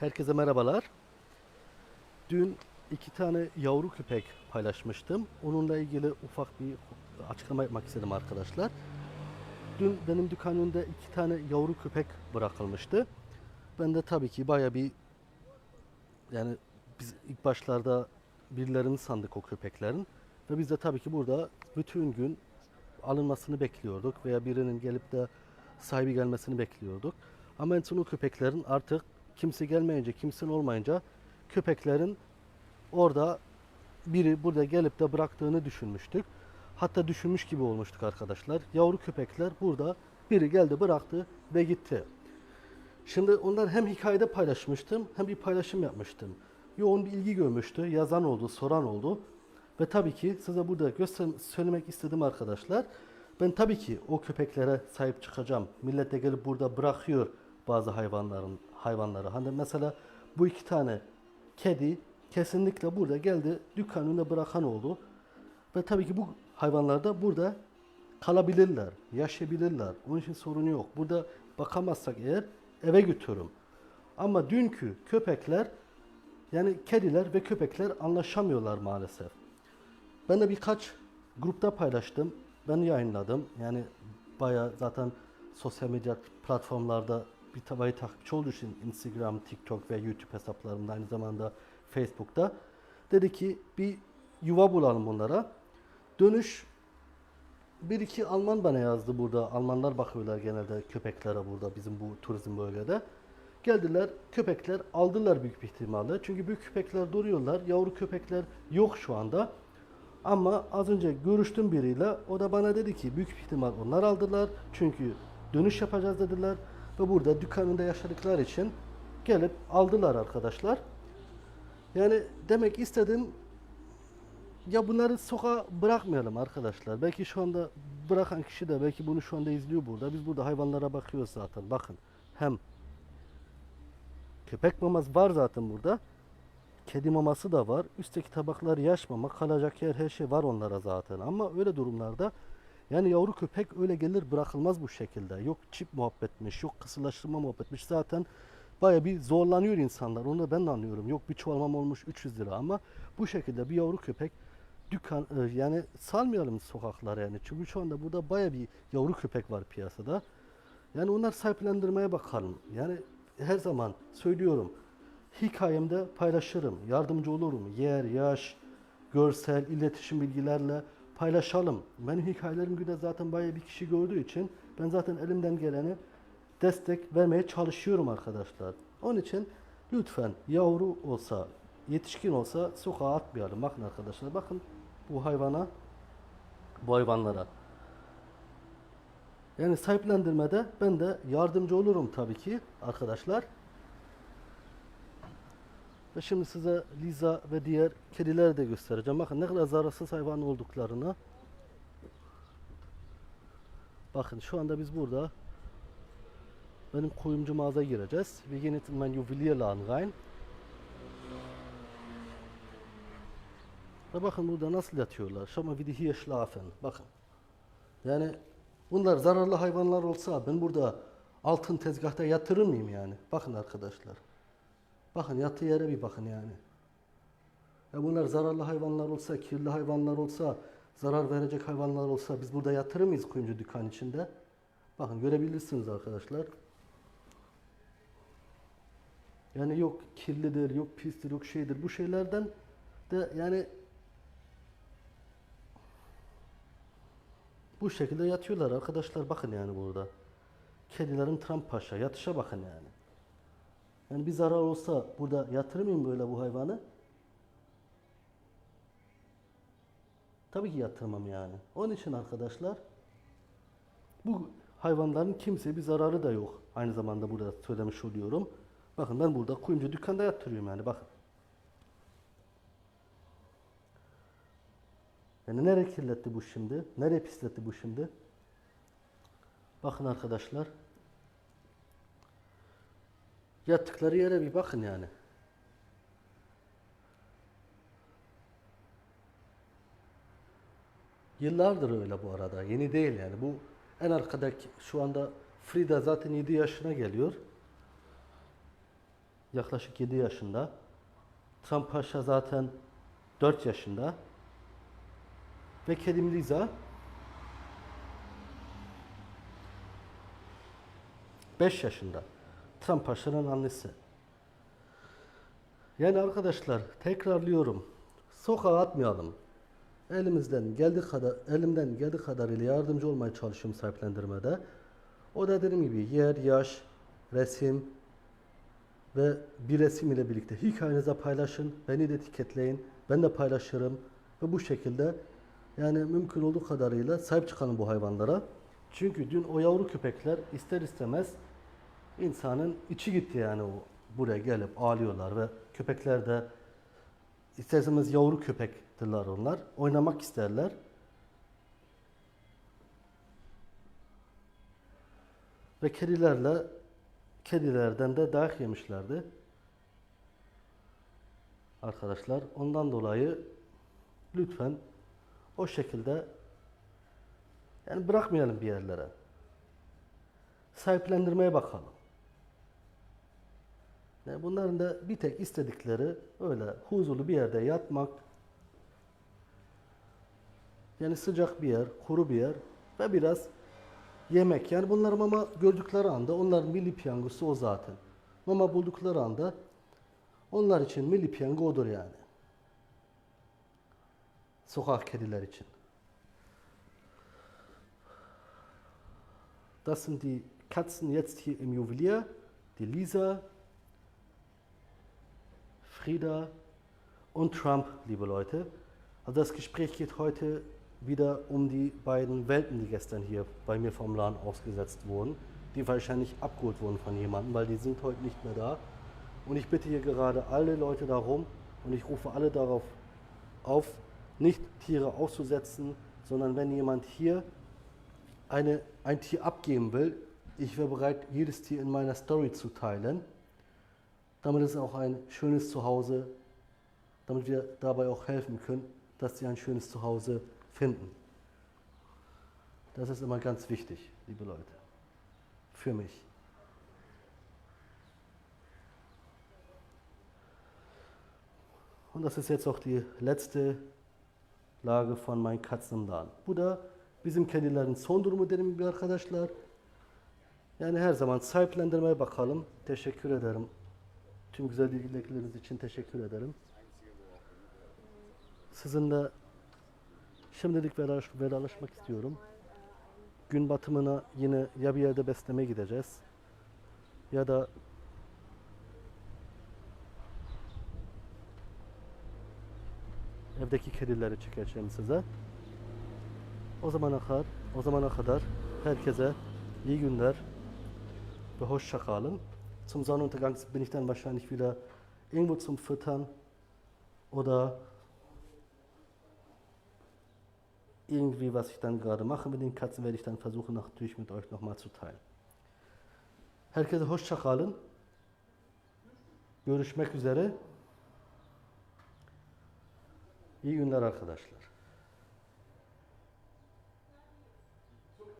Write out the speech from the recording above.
Herkese merhabalar. Dün iki tane yavru köpek paylaşmıştım. Onunla ilgili ufak bir açıklama yapmak istedim arkadaşlar. Dün benim dükkan önünde iki tane yavru köpek bırakılmıştı. Ben de tabii ki baya bir yani biz ilk başlarda birilerini sandık o köpeklerin. Ve biz de tabii ki burada bütün gün alınmasını bekliyorduk veya birinin gelip de sahibi gelmesini bekliyorduk. Ama en son o köpeklerin artık kimse gelmeyince, kimsenin olmayınca köpeklerin orada biri burada gelip de bıraktığını düşünmüştük. Hatta düşünmüş gibi olmuştuk arkadaşlar. Yavru köpekler burada biri geldi bıraktı ve gitti. Şimdi onlar hem hikayede paylaşmıştım hem bir paylaşım yapmıştım. Yoğun bir ilgi görmüştü. Yazan oldu, soran oldu. Ve tabii ki size burada göster söylemek istedim arkadaşlar. Ben tabii ki o köpeklere sahip çıkacağım. Millet de gelip burada bırakıyor bazı hayvanların hayvanları. Hani mesela bu iki tane kedi kesinlikle burada geldi dükkanın önüne bırakan oldu. Ve tabii ki bu hayvanlar da burada kalabilirler, yaşayabilirler. Onun için sorun yok. Burada bakamazsak eğer eve götürürüm. Ama dünkü köpekler yani kediler ve köpekler anlaşamıyorlar maalesef. Ben de birkaç grupta paylaştım. Ben yayınladım. Yani bayağı zaten sosyal medya platformlarda bir tabayı takipçi olduğu için Instagram, TikTok ve YouTube hesaplarımda aynı zamanda Facebook'ta dedi ki bir yuva bulalım onlara. Dönüş bir iki Alman bana yazdı burada. Almanlar bakıyorlar genelde köpeklere burada bizim bu turizm bölgede. Geldiler köpekler aldılar büyük bir ihtimalle. Çünkü büyük köpekler duruyorlar. Yavru köpekler yok şu anda. Ama az önce görüştüm biriyle. O da bana dedi ki büyük ihtimal onlar aldılar. Çünkü dönüş yapacağız dediler. Ve burada dükkanında yaşadıkları için gelip aldılar arkadaşlar. Yani demek istedim ya bunları sokağa bırakmayalım arkadaşlar. Belki şu anda bırakan kişi de belki bunu şu anda izliyor burada. Biz burada hayvanlara bakıyoruz zaten. Bakın hem köpek maması var zaten burada. Kedi maması da var. Üstteki tabaklar yaş mama, kalacak yer her şey var onlara zaten. Ama öyle durumlarda yani yavru köpek öyle gelir bırakılmaz bu şekilde. Yok çip muhabbetmiş, yok kısırlaştırma muhabbetmiş. Zaten baya bir zorlanıyor insanlar. Onu da ben de anlıyorum. Yok bir çuval mama olmuş 300 lira ama bu şekilde bir yavru köpek dükkan e, yani salmayalım sokaklara yani. Çünkü şu anda burada baya bir yavru köpek var piyasada. Yani onlar sahiplendirmeye bakalım. Yani her zaman söylüyorum. Hikayemde paylaşırım. Yardımcı olurum. Yer, yaş, görsel, iletişim bilgilerle paylaşalım. Benim hikayelerim güde zaten bayağı bir kişi gördüğü için ben zaten elimden geleni destek vermeye çalışıyorum arkadaşlar. Onun için lütfen yavru olsa, yetişkin olsa sokağa atmayalım. Bakın arkadaşlar bakın bu hayvana, bu hayvanlara. Yani sahiplendirmede ben de yardımcı olurum tabii ki arkadaşlar. Ve şimdi size Liza ve diğer kedileri de göstereceğim. Bakın ne kadar zararsız hayvan olduklarını. Bakın şu anda biz burada benim kuyumcu mağazaya gireceğiz. Wir gehen jetzt in rein. Ve bakın burada nasıl yatıyorlar. Schau mal wie die hier schlafen. Bakın. Yani bunlar zararlı hayvanlar olsa ben burada altın tezgahta yatırır mıyım yani? Bakın arkadaşlar. Bakın yattığı yere bir bakın yani. Ya bunlar zararlı hayvanlar olsa, kirli hayvanlar olsa, zarar verecek hayvanlar olsa biz burada yatırır mıyız kuyumcu dükkan içinde? Bakın görebilirsiniz arkadaşlar. Yani yok kirlidir, yok pistir, yok şeydir. Bu şeylerden de yani bu şekilde yatıyorlar arkadaşlar. Bakın yani burada. Kedilerin Trump Paşa yatışa bakın yani. Yani bir zarar olsa burada yatırır mıyım böyle bu hayvanı? Tabii ki yatırmam yani. Onun için arkadaşlar bu hayvanların kimseye bir zararı da yok. Aynı zamanda burada söylemiş oluyorum. Bakın ben burada kuyumcu dükkanda yatırıyorum yani bakın. Yani nereye kirletti bu şimdi? Nereye pisletti bu şimdi? Bakın arkadaşlar. Yattıkları yere bir bakın yani. Yıllardır öyle bu arada. Yeni değil yani. Bu en arkadaki şu anda Frida zaten 7 yaşına geliyor. yaklaşık 7 yaşında. Trump Paşa zaten 4 yaşında. Ve kedim Liza 5 yaşında. Trump Paşa'nın annesi. Yani arkadaşlar tekrarlıyorum. Sokağa atmayalım. Elimizden geldiği kadar elimden geldiği kadarıyla yardımcı olmaya çalışıyorum sahiplendirmede. O da dediğim gibi yer, yaş, resim ve bir resim ile birlikte hikayenize paylaşın. Beni de etiketleyin. Ben de paylaşırım. Ve bu şekilde yani mümkün olduğu kadarıyla sahip çıkalım bu hayvanlara. Çünkü dün o yavru köpekler ister istemez insanın içi gitti yani o buraya gelip ağlıyorlar ve köpekler de isterseniz yavru köpektirler onlar. Oynamak isterler. Ve kedilerle kedilerden de dayak yemişlerdi. Arkadaşlar ondan dolayı lütfen o şekilde yani bırakmayalım bir yerlere. Sahiplendirmeye bakalım. Yani bunların da bir tek istedikleri öyle huzurlu bir yerde yatmak. Yani sıcak bir yer, kuru bir yer ve biraz yemek. Yani bunlar mama gördükleri anda onların milli piyangosu o zaten. Mama buldukları anda onlar için milli piyango odur yani. Sokak kediler için. Das sind die Katzen jetzt hier im Juwelier. Die Lisa, Frieda und Trump, liebe Leute. Also das Gespräch geht heute wieder um die beiden Welpen, die gestern hier bei mir vom Laden ausgesetzt wurden, die wahrscheinlich abgeholt wurden von jemandem, weil die sind heute nicht mehr da. Und ich bitte hier gerade alle Leute darum und ich rufe alle darauf auf, nicht Tiere auszusetzen, sondern wenn jemand hier eine, ein Tier abgeben will, ich wäre bereit, jedes Tier in meiner Story zu teilen, damit es auch ein schönes Zuhause, damit wir dabei auch helfen können, dass sie ein schönes Zuhause finden. Das ist immer ganz wichtig, liebe Leute, für mich. Und das ist jetzt auch die letzte Lage von meinen im Laden. Bu da bizim kedilerin son durumu dediğim gibi arkadaşlar. Yani her zaman sahiplendirmeye bakalım. Teşekkür ederim. Tüm güzel bilgileriniz için teşekkür ederim. Sizinle şimdilik vedalaş, vedalaşmak istiyorum. Gün batımına yine ya bir yerde beslemeye gideceğiz ya da evdeki kedileri çekeceğim size. O zamana kadar, o zamana kadar herkese iyi günler ve hoşça kalın. Zum Sonnenuntergang bin ich dann wahrscheinlich wieder irgendwo zum Füttern oder irgendwie, was ich dann gerade mache mit den Katzen, werde ich dann versuchen natürlich mit euch nochmal zu teilen. Herkese hoşça kalın. Görüşmek üzere. İyi günler arkadaşlar.